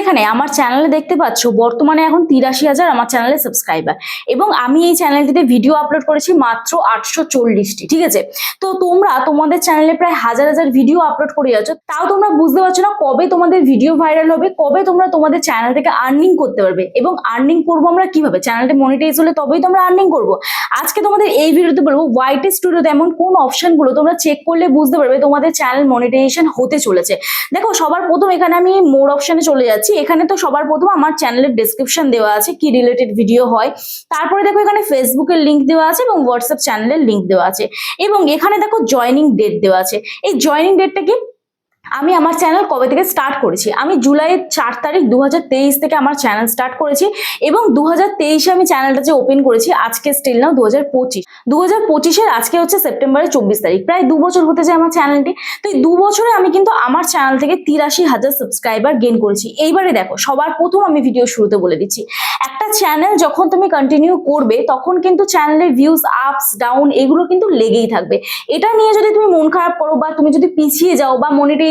এখানে আমার চ্যানেলে দেখতে পাচ্ছ, বর্তমানে এখন তিরাশি হাজার আমার চ্যানেলে সাবস্ক্রাইবার এবং আমি এই চ্যানেলটিতে ভিডিও আপলোড করেছি মাত্র আটশো চল্লিশটি, ঠিক আছে? তো তোমরা তোমাদের চ্যানেলে প্রায় হাজার হাজার ভিডিও আপলোড করে যাচ্ছ, তাও তোমরা বুঝতে পারছ না কবে তোমাদের ভিডিও ভাইরাল হবে, কবে তোমরা তোমাদের চ্যানেল থেকে আর্নিং করতে পারবে। এবং আর্নিং করব আমরা কীভাবে? চ্যানেলটা মনিটাইজ হলে তবেই তোমরা আর্নিং করব। আজকে তোমাদের এই ভিডিওতে বলব হোয়াইট স্টুডিওতে এমন কোন অপশনগুলো তোমরা চেক করলে বুঝতে পারবে তোমাদের চ্যানেল মনিটাইজেশন হতে চলেছে। দেখো, সবার প্রথম এখানে আমি মোর অপশনে চলে যাচ্ছি। এখানে তো সবার প্রথম আমার চ্যানেলের ডেসক্রিপশন দেওয়া আছে কি রিলেটেড ভিডিও হয়। তারপরে দেখো এখানে ফেসবুকের লিঙ্ক দেওয়া আছে এবং হোয়াটসঅ্যাপ চ্যানেলের লিঙ্ক দেওয়া আছে। এবং এখানে দেখো জয়নিং ডেট দেওয়া আছে। এই জয়নিং ডেটটা কি? আমি আমার চ্যানেল কবে থেকে স্টার্ট করেছি? আমি জুলাইয়ের চার তারিখ দু হাজার তেইশ থেকে আমার চ্যানেল স্টার্ট করেছি এবং দু হাজার আমি চ্যানেলটা যে ওপেন করেছি, আজকে স্টিল নাও দু হাজার পঁচিশ। দু হাজার আজকে হচ্ছে সেপ্টেম্বরের চব্বিশ তারিখ। প্রায় দু বছর হতে যায় আমার চ্যানেলটি তো এই দু বছরে আমি কিন্তু আমার চ্যানেল থেকে তিরাশি হাজার সাবস্ক্রাইবার গেন করেছি। এইবারে দেখো, সবার প্রথম আমি ভিডিও শুরুতে বলে দিচ্ছি। একটা চ্যানেল যখন তুমি কন্টিনিউ করবে, তখন কিন্তু চ্যানেলের ভিউজ আপস ডাউন এগুলো কিন্তু লেগেই থাকবে। এটা নিয়ে যদি তুমি মন খারাপ করো বা তুমি যদি পিছিয়ে যাও বা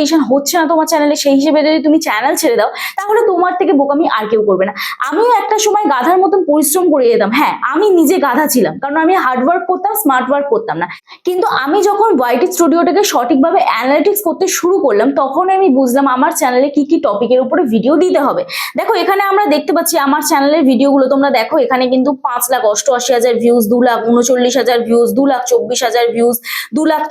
মনিটাইজেশন হচ্ছে না তোমার চ্যানেলে সেই হিসেবে যদি তুমি চ্যানেল ছেড়ে দাও, তাহলে তোমার থেকে বোকামি আর কেউ করবে না। আমিও একটা সময় গাধার মতন পরিশ্রম করে যেতাম। হ্যাঁ আমি নিজে গাধা ছিলাম, কারণ আমি হার্ড ওয়ার্ক করতাম স্মার্ট ওয়ার্ক করতাম না। কিন্তু আমি যখন ওয়াইটি স্টুডিওটাকে সঠিকভাবে অ্যানালিটিক্স করতে শুরু করলাম তখন আমি বুঝলাম আমার চ্যানেলে কি কি টপিকের উপরে ভিডিও দিতে হবে। দেখো, এখানে আমরা দেখতে পাচ্ছি আমার চ্যানেলের ভিডিওগুলো তোমরা দেখো, এখানে কিন্তু পাঁচ লাখ অষ্টআশি হাজার ভিউজ দু লাখ উনচল্লিশ হাজার ভিউজ দু লাখ চব্বিশ হাজার ভিউজ দু লাখ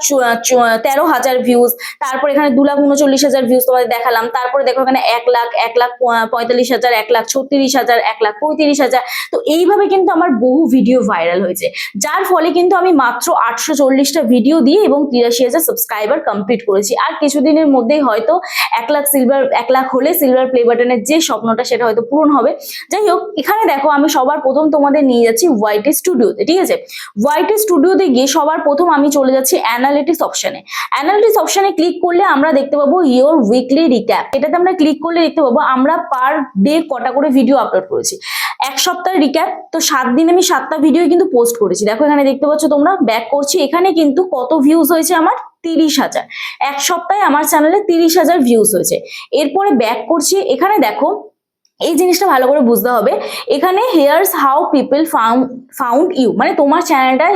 তেরো হাজার ভিউজ তারপর এখানে দু লাখ উনচল্লিশ হাজার ভিউজ তোমাদের দেখালাম। তারপরে দেখো এখানে এক লাখ এক লাখ পঁয়তাল্লিশ হাজার, এক লাখ ছত্রিশ হাজার, এক লাখ পঁয়ত্রিশ হাজার। তো এইভাবে কিন্তু আমার বহু ভিডিও ভাইরাল হয়েছে। যার ফলে কিন্তু আমি মাত্র আটশো চল্লিশটা ভিডিও দিয়ে এবং তিরাশি হাজার সাবস্ক্রাইবার কমপ্লিট করেছি। আর কিছুদিনের মধ্যেই হয়তো এক লাখ সিলভার এক লাখ হলে সিলভার প্লে বাটনের যে স্বপ্নটা সেটা হয়তো পূরণ হবে। যাই হোক, এখানে দেখো আমি সবার প্রথম তোমাদের নিয়ে যাচ্ছি ওয়াইটি স্টুডিওতে ঠিক আছে? ওয়াইটি স্টুডিওতে গিয়ে সবার প্রথম আমি চলে যাচ্ছি অ্যানালিটিক্স অপশানে অ্যানালিটিক্স অপশানে ক্লিক করলে আমরা দেখতে পাবো ইয়োর উইকলি রিক্যাপ এটাতে আমরা ক্লিক করলে দেখতে পাবো আমরা পার ডে কটা করে ভিডিও আপলোড করেছি। এক সপ্তাহের রিক্যাপ তো সাত দিন আমি সাতটা ভিডিও কিন্তু পোস্ট করেছি। দেখো এখানে দেখতে পাচ্ছ তোমরা ব্যাক করছি। এখানে কিন্তু কত ভিউজ হয়েছে আমার? তিরিশ হাজার। এক সপ্তাহে আমার চ্যানেলে তিরিশ হাজার ভিউজ হয়েছে। এরপরে ব্যাক করছি। এখানে দেখো এই জিনিসটা ভালো করে বুঝতে হবে। এখানে here's how people found you মানে তোমার চ্যানেলটা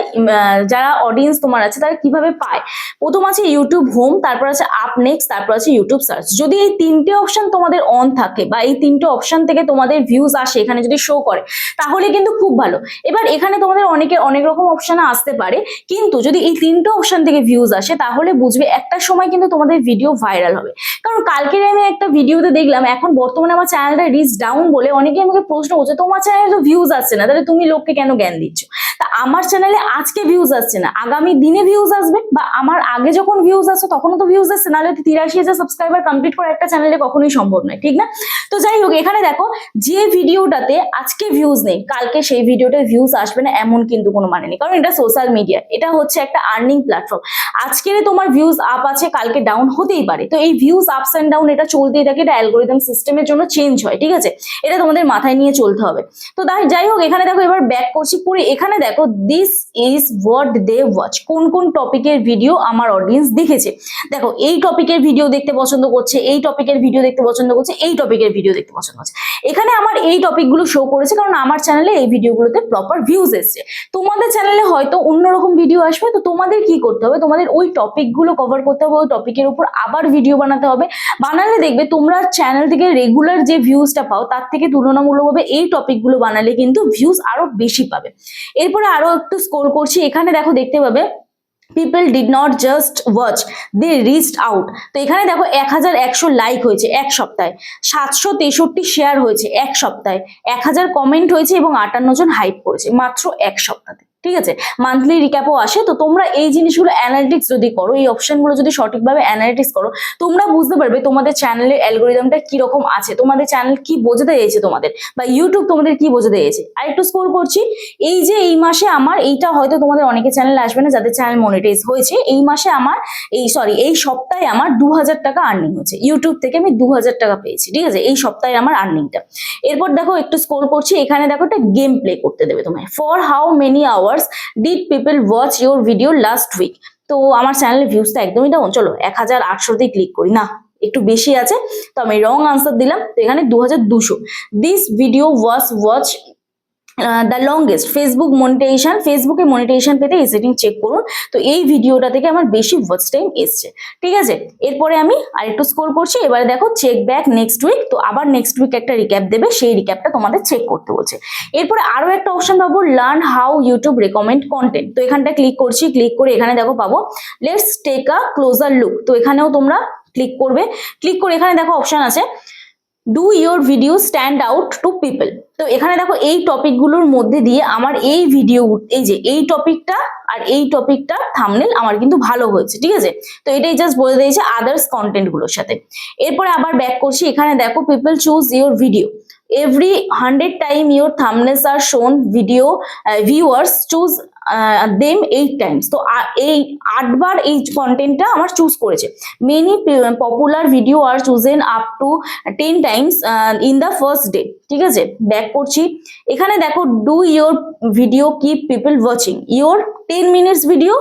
যারা অডিয়েন্স তোমার আছে, তারা কীভাবে পায়? প্রথম আছে ইউটিউব হোম তারপর আছে আপ নেক্সট তারপর আছে ইউটিউব সার্চ যদি এই তিনটে অপশন তোমাদের অন থাকে বা এই তিনটে অপশন থেকে তোমাদের ভিউজ আসে, এখানে যদি শো করে, তাহলে কিন্তু খুব ভালো। এবার এখানে তোমাদের অনেকের অনেক রকম অপশন আসতে পারে, কিন্তু যদি এই তিনটে অপশন থেকে ভিউজ আসে, তাহলে বুঝবে একটা সময় কিন্তু তোমাদের ভিডিও ভাইরাল হবে। কারণ কালকের আমি একটা ভিডিওতে দেখলাম, এখন বর্তমানে আমার চ্যানেলটা রিচ ডাউন বলে অনেকে আমাকে প্রশ্ন করছে, তোমার চ্যানেলে তো ভিউজ আসছে না, তাহলে তুমি লোককে কেন জ্ঞান দিচ্ছ? তা আমার চ্যানেলে আজকে ভিউজ আসছে না, আগামী দিনে ভিউজ আসবে, বা আমার আগে যখন ভিউজ আসছে তখনও তো ভিউজ আসছে, নাহলে তিরাশি হাজার সাবস্ক্রাইবার কমপ্লিট করা একটা চ্যানেলে কখনোই সম্ভব নয়, ঠিক না? তো যাই হোক, এখানে দেখো, যে ভিডিওটাতে আজকে ভিউজ নেই, কালকে সেই ভিডিওটায় ভিউজ আসবে না, এমন কিন্তু কোনো মানে নেই, কারণ এটা সোশ্যাল মিডিয়া এটা হচ্ছে একটা আর্নিং প্ল্যাটফর্ম আজকের তোমার ভিউজ আপ আছে, কালকে ডাউন হতেই পারে, তো এই ভিউজ আপস অ্যান্ড ডাউন এটা চলতেই থাকে, এটা অ্যালগোরিদম সিস্টেমের জন্য চেঞ্জ হয়, ঠিক আছে? এটা তোমাদের মাথায় নিয়ে চলতে হবে। তো তাই যাই হোক, এখানে দেখো এবার ব্যাক করছি পরে। এখানে দেখো this is what they watch কোন কোন টপিকের ভিডিও আমার অডিয়েন্স দেখেছে? দেখো, এই টপিকের ভিডিও দেখতে পছন্দ করছে, এই টপিকের ভিডিও দেখতে পছন্দ করছে, এই টপিকের ভিডিও দেখতে পছন্দ করছে। এখানে আমার এই টপিকগুলো শো করেছে কারণ আমার চ্যানেলে এই ভিডিওগুলোতে প্রপার ভিউজ এসছে। তোমাদের চ্যানেলে হয়তো অন্যরকম ভিডিও আসবে, তো তোমাদের কি করতে হবে? তোমাদের ওই টপিকগুলো কভার করতে হবে, ওই টপিকের উপর আবার ভিডিও বানাতে হবে। বানালে দেখবে তোমরা চ্যানেল থেকে রেগুলার যে ভিউজটা পাও, তার থেকে তুলনামূলকভাবে এই টপিকগুলো বানালে কিন্তু ভিউজ আরও বেশি পাবে। এরপরে আরও একটু স্কোর করছি, এখানে দেখো দেখতে পাবে people did not just watch they rest out তো এখানে দেখো এক হাজার একশো লাইক হয়েছে এক সপ্তাহে, সাতশো তেষট্টি শেয়ার হয়েছে এক সপ্তাহে, এক হাজার কমেন্ট হয়েছে এবং আটান্ন জন হাইপ করেছে, মাত্র এক সপ্তাহে ঠিক আছে? মান্থলি রিক্যাপও আসে, তো তোমরা এই জিনিসগুলো অ্যানালিটিক্স যদি করো, এই অপশনগুলো যদি সঠিকভাবে অ্যানালিটিক্স করো, তোমরা বুঝতে পারবে তোমাদের চ্যানেলের অ্যালগোরিদমটা কীরকম আছে, তোমাদের চ্যানেল কি বোঝাতে চাইছে তোমাদের, বা ইউটিউব তোমাদের কি বোঝাতে চাইছে আর একটু স্কোর করছি, এই যে এই মাসে আমার, এইটা হয়তো তোমাদের অনেকে চ্যানেলে আসবে না, যাদের চ্যানেল মনিটাইজ হয়েছে, এই মাসে আমার, এই সরি এই সপ্তাহে আমার দু হাজার টাকা আর্নিং হয়েছে ইউটিউব থেকে আমি দু হাজার টাকা পেয়েছি, ঠিক আছে? এই সপ্তাহে আমার আর্নিংটা এরপর দেখো, একটু স্কোর করছি, এখানে দেখো একটা গেম প্লে করতে দেবে তোমায়। For how many hours did people watch your video last week তো আমার চ্যানেলের ভিউজটা একদমই ডাউন চলো এক হাজার আটশো আটশোতেই ক্লিক করি। না, একটু বেশি আছে, তো আমি রং আনসার দিলাম, তো এখানে দু হাজার দুশো। This video was watch the longest Facebook monetization ফেসবুকে মনিটাইজেশন পেতে এই সেটিং চেক করুন। তো এই ভিডিওটা থেকে আমার বেশি ওয়াচ টাইম এসছে। ঠিক আছে? এরপরে আমি আরেকটু স্কোর করছি। এবারে দেখো চেক ব্যাক নেক্সট উইক তো আবার নেক্সট উইক একটা রিক্যাপ দেবে। সেই রিক্যাপটা তোমাদের চেক করতে বলছে। এরপরে আরও একটা অপশন পাবো learn how YouTube recommend content তো এখানটা ক্লিক করছি। ক্লিক করে এখানে দেখো পাবো let's take a closer look তো এখানেও তোমরা ক্লিক করবে। ক্লিক করে এখানে দেখো অপশন আছে। Do your video stand out to people তো এখানে দেখো এই টপিকগুলোর মধ্যে দিয়ে আমার এই ভিডিও এই যে এই টপিকটা আর এই টপিকটা থামনেল আমার কিন্তু ভালো হয়েছে, ঠিক আছে? তো এটাই জাস্ট বলে দিয়েছে আদার্স কন্টেন্টগুলোর সাথে। এরপরে আবার ব্যাক করছি, এখানে দেখো people choose your video every hundred time your thumbnails আর শোন video viewers choose them eight times তো এই আটবার এই কন্টেন্টটা আমার চুজ করেছে। Many popular video are chosen up to ten times in the first day ঠিক আছে? ব্যাক করছি। এখানে দেখো do your video keep people watching your ten minutes video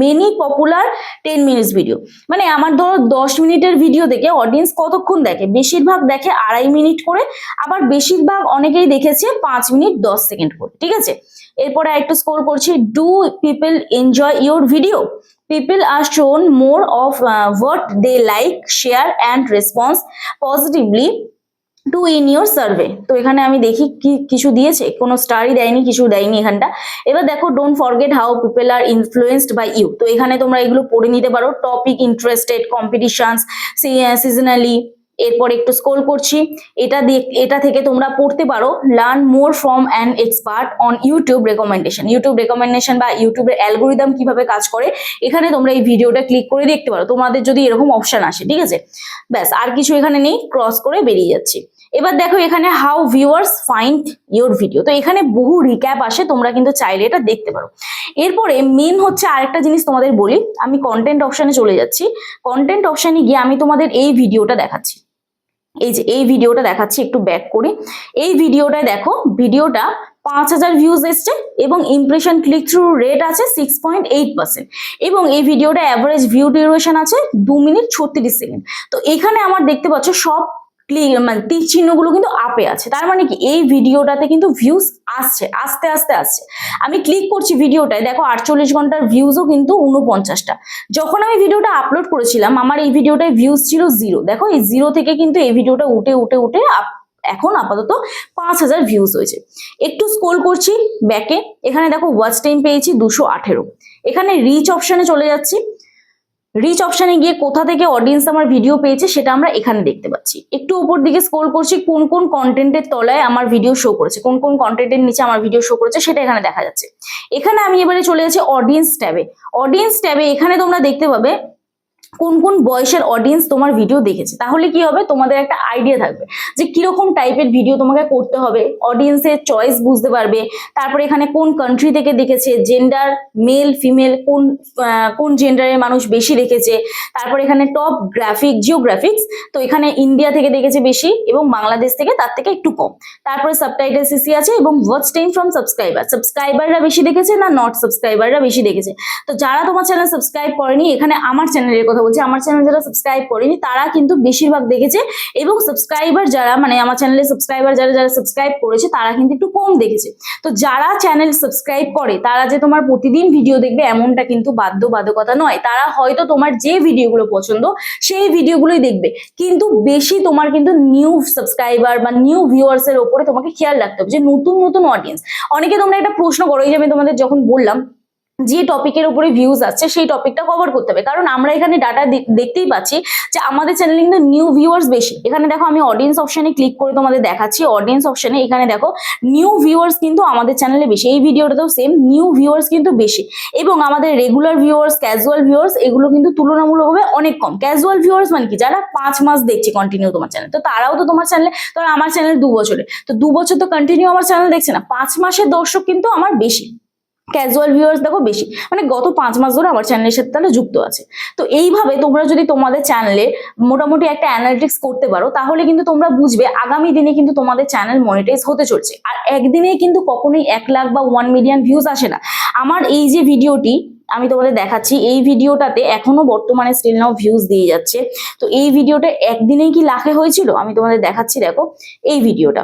many popular ten minutes video মানে আমার ধরো দশ মিনিটের ভিডিও দেখে অডিয়েন্স কতক্ষণ দেখে? বেশিরভাগ দেখে আড়াই মিনিট করে। আবার বেশিরভাগ অনেকেই দেখেছে পাঁচ মিনিট দশ সেকেন্ড করে। ঠিক আছে? এরপরে একটু স্কোর করছি do people enjoy your video are shown more of uh, what they like share and response positively to in your survey তো এখানে আমি দেখি কি কিছু দিয়েছে কোনো স্টারই দেয়নি কিছু দেয়নি এখানটা। এবার দেখো don't forget how people are influenced by you তো এখানে তোমরা এগুলো পড়ে নিতে পারো টপিক ইন্টারেস্টেড কম্পিটিশনস সিজনালি এরপর একটু স্ক্রোল করছি। এটা এটা থেকে তোমরা পড়তে পারো। Learn more from an expert on YouTube recommendation YouTube recommendation বা ইউটিউবের অ্যালগোরিদম কীভাবে কাজ করে, এখানে তোমরা এই ভিডিওটা ক্লিক করে দেখতে পারো। তোমাদের যদি এরকম অপশন আসে, ঠিক আছে? ব্যাস, আর কিছু এখানে নেই ক্রস করে বেরিয়ে যাচ্ছি। এবার দেখো এখানে how viewers find your video তো এখানে বহু রিক্যাপ আসে, তোমরা কিন্তু চাইলে এটা দেখতে পারো। এরপরে মেন হচ্ছে আরেকটা জিনিস তোমাদের বলি। আমি কন্টেন্ট অপশানে চলে যাচ্ছি। কন্টেন্ট অপশনে গিয়ে আমি তোমাদের এই ভিডিওটা দেখাচ্ছি। এই যে এই ভিডিওটা দেখাচ্ছি একটু ব্যাক করে। এই ভিডিওটায় দেখো, ভিডিওটা পাঁচ হাজার ভিউজ এসছে এবং ইমপ্রেশন ক্লিক থ্রু রেট আছে সিক্স পয়েন্ট এইট পার্সেন্ট এবং এই ভিডিওটা অ্যাভারেজ ভিউ ডিউরেশন আছে দু মিনিট ছত্রিশ সেকেন্ড তো এখানে আমার দেখতে পাচ্ছ সব ক্লিক মানে তীর চিহ্নগুলো কিন্তু আপে আছে। তার মানে কি? এই ভিডিওটাতে কিন্তু ভিউজ আসছে, আস্তে আস্তে, আসছে। আমি ক্লিক করছি ভিডিওটায়, দেখো আটচল্লিশ ঘণ্টার ভিউজও কিন্তু উনপঞ্চাশটা যখন আমি ভিডিওটা আপলোড করেছিলাম, আমার এই ভিডিওটায় ভিউজ ছিল জিরো দেখো এই জিরো থেকে কিন্তু এই ভিডিওটা উঠে উঠে উঠে এখন আপাতত পাঁচ হাজার ভিউজ হয়েছে। একটু স্ক্রোল করছি ব্যাকে এখানে দেখো ওয়াচ টাইম পেয়েছি দুশো আঠেরো। এখানে রিচ অপশানে চলে যাচ্ছি। রিচ অপশনে গিয়ে কোথা থেকে অডিয়েন্স আমার ভিডিও পেয়েছে সেটা আমরা এখানে দেখতে পাচ্ছি। একটু উপর দিকে স্ক্রোল করছি, কোন কোন কন্টেন্টের তলায় আমার ভিডিও শো করেছে, কোন কোন কন্টেন্টের নিচে আমার ভিডিও শো করেছে সেটা এখানে দেখা যাচ্ছে। এখানে আমি এবারে চলে যাচ্ছি অডিয়েন্স ট্যাবে অডিয়েন্স ট্যাবে এখানে তোমরা দেখতে পাবে কোন কোন বয়সের অডিয়েন্স তোমার ভিডিও দেখেছে? তাহলে কি হবে? তোমাদের একটা আইডিয়া থাকবে যে কীরকম টাইপের ভিডিও তোমাকে করতে হবে। অডিয়েন্সের চয়েস বুঝতে পারবে। তারপরে এখানে কোন কান্ট্রি থেকে দেখেছে? জেন্ডার মেল ফিমেল কোন কোন জেন্ডারের মানুষ বেশি দেখেছে? তারপরে এখানে টপ গ্রাফিক জিওগ্রাফিক্স তো এখানে ইন্ডিয়া থেকে দেখেছে বেশি এবং বাংলাদেশ থেকে তার থেকে একটু কম। তারপরে সাবটাইটেল সিসি আছে এবং ওয়াচ টাইম ফ্রম সাবস্ক্রাইবার সাবস্ক্রাইবাররা বেশি দেখেছে না নট সাবস্ক্রাইবাররা বেশি দেখেছে? তো যারা তোমার চ্যানেল সাবস্ক্রাইব করেনি, এখানে আমার চ্যানেলের কথা বলছি। আমার চ্যানেল যারা সাবস্ক্রাইব করেনি, তারা কিন্তু বেশিরভাগ দেখেছে এবং সাবস্ক্রাইবার যারা মানে আমার চ্যানেলে সাবস্ক্রাইবার যারা যারা সাবস্ক্রাইব করেছে, তারা কিন্তু একটু কম দেখেছে। তো যারা চ্যানেল সাবস্ক্রাইব করে, তারা যে তোমার প্রতিদিন ভিডিও দেখবে এমনটা কিন্তু বাধ্যবাধকতা নয়। তারা হয়তো তোমার যে ভিডিওগুলো পছন্দ, সেই ভিডিওগুলোই দেখবে। কিন্তু বেশি তোমার কিন্তু নিউ সাবস্ক্রাইবার বা নিউ ভিউয়ার্স এর ওপরে তোমাকে খেয়াল রাখতে হবে যে নতুন নতুন অডিয়েন্স অনেকে তোমরা একটা প্রশ্ন করো, এই যে আমি তোমাদের যখন বললাম যে টপিকের উপরে ভিউজ আসছে, সেই টপিকটা কভার করতে হবে। কারণ আমরা এখানে ডাটা দেখতেই পাচ্ছি যে আমাদের চ্যানেলে কিন্তু নিউ ভিউয়ার্স বেশি। এখানে দেখো আমি অডিয়েন্স অপশনে ক্লিক করে তোমাদের দেখাচ্ছি। অডিয়েন্স অপশনে এখানে দেখো নিউ ভিউয়ার্স কিন্তু আমাদের চ্যানেলে বেশি। এই ভিডিওটাতেও সেম নিউ ভিউয়ার্স কিন্তু বেশি। এবং আমাদের রেগুলার ভিউয়ার্স ক্যাজুয়াল ভিউয়ার্স এগুলো কিন্তু তুলনামূলকভাবে অনেক কম। ক্যাজুয়াল ভিউয়ার্স মানে কি? যারা পাঁচ মাস দেখছে কন্টিনিউ তোমার চ্যানেল তো তারাও তো তোমার চ্যানেলে ধরো আমার চ্যানেল দু বছরে তো দু বছর তো কন্টিনিউ আমার চ্যানেল দেখছে না। পাঁচ মাসের দর্শক কিন্তু আমার বেশি। ক্যাজুয়াল ভিউয়ার্স দেখো বেশি। মানে গত পাঁচ মাস ধরে আমার চ্যানেলের সাথে তাহলে যুক্ত আছে। তো এইভাবে তোমরা যদি তোমাদের চ্যানেলে মোটামুটি একটা অ্যানালিটিক্স করতে পারো, তাহলে কিন্তু তোমরা বুঝবে আগামী দিনে কিন্তু তোমাদের চ্যানেল মনিটাইজ হতে চলছে। আর একদিনেই কিন্তু কখনোই এক লাখ বা ওয়ান মিলিয়ন ভিউজ আসে না। আমার এই যে ভিডিওটি আমি তোমাদের দেখাচ্ছি, এই ভিডিওটাতে এখনও বর্তমানে স্টিল নাও ভিউজ দিয়ে যাচ্ছে। তো এই ভিডিওটা একদিনেই কি লাখে হয়েছিল? আমি তোমাদের দেখাচ্ছি, দেখো, এই ভিডিওটা।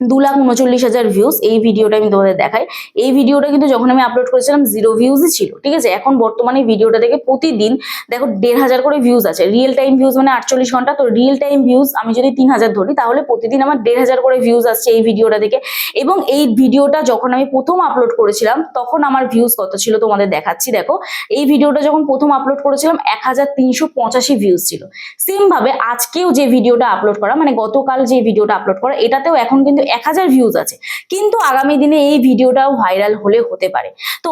দু লাখ উনচল্লিশ হাজার ভিউজ এই ভিডিওটা আমি তোমাদের দেখাই। এই ভিডিওটা কিন্তু যখন আমি আপলোড করেছিলাম জিরো ভিউজই ছিল, ঠিক আছে? এখন বর্তমানে ভিডিওটা থেকে প্রতিদিন দেখো দেড় হাজার করে ভিউজ আছে। রিয়েল টাইম ভিউজ মানে আটচল্লিশ ঘণ্টা, তো রিয়েল টাইম ভিউজ আমি যদি তিন হাজার ধরি, তাহলে প্রতিদিন আমার দেড় হাজার করে ভিউজ আসছে এই ভিডিওটা থেকে এবং এই ভিডিওটা যখন আমি প্রথম আপলোড করেছিলাম, তখন আমার ভিউজ কত ছিল তোমাদের দেখাচ্ছি, দেখো। এই ভিডিওটা যখন প্রথম আপলোড করেছিলাম, এক হাজার তিনশো পঁচাশি ভিউজ ছিল। সেমভাবে আজকেও যে ভিডিওটা আপলোড করা মানে গতকাল যে ভিডিওটা আপলোড করা, এটাতেও এখন কিন্তু এক হাজার ভিউজ আছে। কিন্তু আগামী দিনে এই ভিডিওটাও ভাইরাল হলে হতে পারে। তো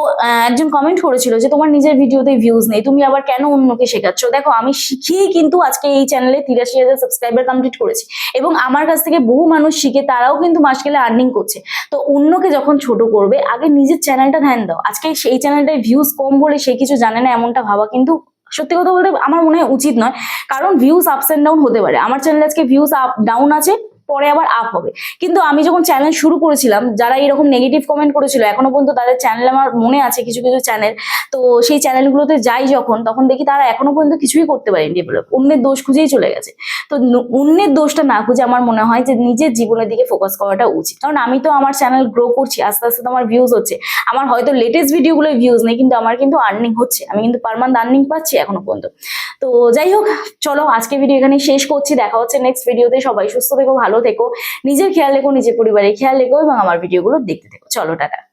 একজন কমেন্ট করেছিল যে, তোমার নিজের ভিডিওতে ভিউজ নেই, তুমি আবার কেন অন্যকে শেখাচ্ছ? দেখো, আমি শিখিয়েই কিন্তু আজকে এই চ্যানেলে তিরাশি হাজার সাবস্ক্রাইবার কমপ্লিট করেছি। এবং আমার কাছ থেকে বহু মানুষ শিখে, তারাও কিন্তু মাস গেলে আর্নিং করছে। তো, অন্যকে যখন ছোট করবে, আগে নিজের চ্যানেলটা ধ্যান দাও। আজকে সেই চ্যানেলটায় ভিউজ কম বলে সে কিছু জানে না, এমনটা ভাবা কিন্তু সত্যি কথা বলতে আমার মনে হয় উচিত নয়। কারণ ভিউজ আপস এন্ড ডাউন হতে পারে। আমার চ্যানেলে আজকে ভিউজ আপ ডাউন আছে। পরে আবার আপ হবে। কিন্তু আমি যখন চ্যানেল শুরু করেছিলাম, যারা এরকম নেগেটিভ কমেন্ট করেছিল, এখনও পর্যন্ত তাদের চ্যানেল আমার মনে আছে কিছু কিছু চ্যানেল তো সেই চ্যানেলগুলোতে যাই যখন, তখন দেখি তারা এখনও পর্যন্ত কিছুই করতে পারেনি। ডেভেলপ অন্যের দোষ খুঁজেই চলে গেছে। তো অন্যের দোষটা না খুঁজে আমার মনে হয় যে নিজের জীবনের দিকে ফোকাস করাটা উচিত। কারণ আমি তো আমার চ্যানেল গ্রো করছি, আস্তে আস্তে তো আমার ভিউজ হচ্ছে। আমার হয়তো লেটেস্ট ভিডিওগুলো ভিউজ নেই, কিন্তু আমার কিন্তু আর্নিং হচ্ছে। আমি কিন্তু পার মান্থ আর্নিং পাচ্ছি এখনও পর্যন্ত। তো যাই হোক, চলো আজকে ভিডিও এখানে শেষ করছি। দেখা হচ্ছে নেক্সট ভিডিওতে সবাই সুস্থ থেকো। ভালো থেকো নিজের খেয়াল রেখো, নিজের পরিবারের খেয়াল রেখো এবং আমার ভিডিওগুলো দেখতে থেকো। চলো, টাটা।